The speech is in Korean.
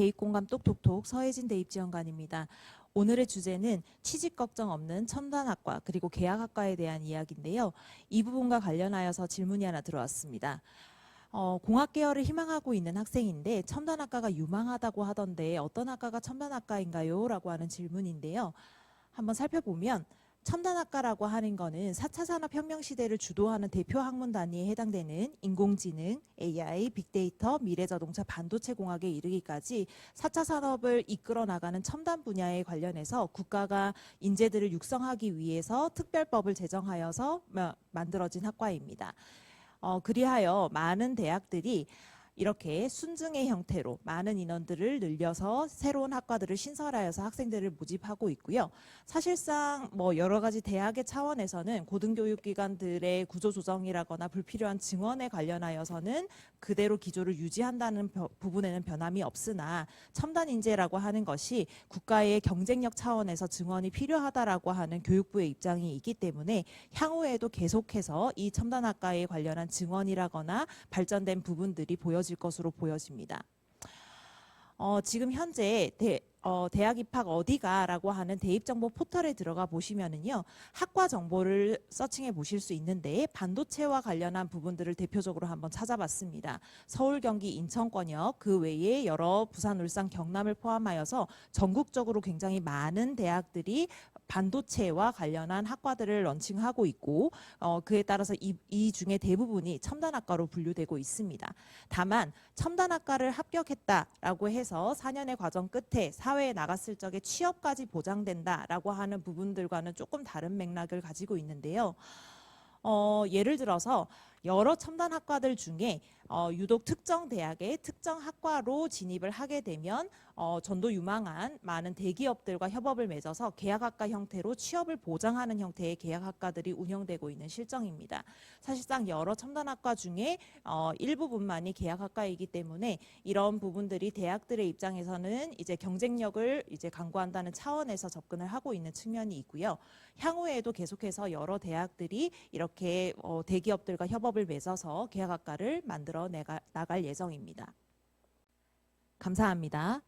대입공감 똑똑똑 서혜진 대입지원관입니다. 오늘의 주제는 취직 걱정 없는 첨단학과 그리고 계약학과에 대한 이야기인데요. 이 부분과 관련하여서 질문이 하나 들어왔습니다. 어, 공학 계열을 희망하고 있는 학생인데 첨단학과가 유망하다고 하던데 어떤 학과가 첨단학과인가요? 라고 하는 질문인데요. 한번 살펴보면 첨단학과라고 하는 거는 4차 산업혁명 시대를 주도하는 대표 학문 단위에 해당되는 인공지능, AI, 빅데이터, 미래자동차, 반도체 공학에 이르기까지 4차 산업을 이끌어 나가는 첨단 분야에 관련해서 국가가 인재들을 육성하기 위해서 특별법을 제정하여서 마- 만들어진 학과입니다. 어, 그리하여 많은 대학들이 이렇게 순증의 형태로 많은 인원들을 늘려서 새로운 학과들을 신설하여서 학생들을 모집하고 있고요. 사실상 뭐 여러 가지 대학의 차원에서는 고등교육기관들의 구조 조정이라거나 불필요한 증원에 관련하여서는 그대로 기조를 유지한다는 벼- 부분에는 변함이 없으나 첨단 인재라고 하는 것이 국가의 경쟁력 차원에서 증원이 필요하다라고 하는 교육부의 입장이 있기 때문에 향후에도 계속해서 이 첨단 학과에 관련한 증원이라거나 발전된 부분들이 보여질 것으로 보여집니다. 어, 지금 현재 대, 어, 대학 입학 어디가라고 하는 대입 정보 포털에 들어가 보시면은요 학과 정보를 서칭해 보실 수 있는데 반도체와 관련한 부분들을 대표적으로 한번 찾아봤습니다. 서울, 경기, 인천권역 그 외에 여러 부산, 울산, 경남을 포함하여서 전국적으로 굉장히 많은 대학들이 반도체와 관련한 학과들을 런칭하고 있고 어, 그에 따라서 이, 이 중에 대부분이 첨단 학과로 분류되고 있습니다. 다만 첨단 학과를 합격했다라고 해서 4년의 과정 끝에 사회에 나갔을 적에 취업까지 보장된다라고 하는 부분들과는 조금 다른 맥락을 가지고 있는데요. 어, 예를 들어서 여러 첨단 학과들 중에 어, 유독 특정 대학의 특정 학과로 진입을 하게 되면 어, 전도 유망한 많은 대기업들과 협업을 맺어서 계약학과 형태로 취업을 보장하는 형태의 계약학과들이 운영되고 있는 실정입니다. 사실상 여러 첨단학과 중에 어, 일부분만이 계약학과이기 때문에 이런 부분들이 대학들의 입장에서는 이제 경쟁력을 이제 강구한다는 차원에서 접근을 하고 있는 측면이 있고요. 향후에도 계속해서 여러 대학들이 이렇게 어, 대기업들과 협업 을 맺어서 계약학과를 만들어 나갈 예정입니다. 감사합니다.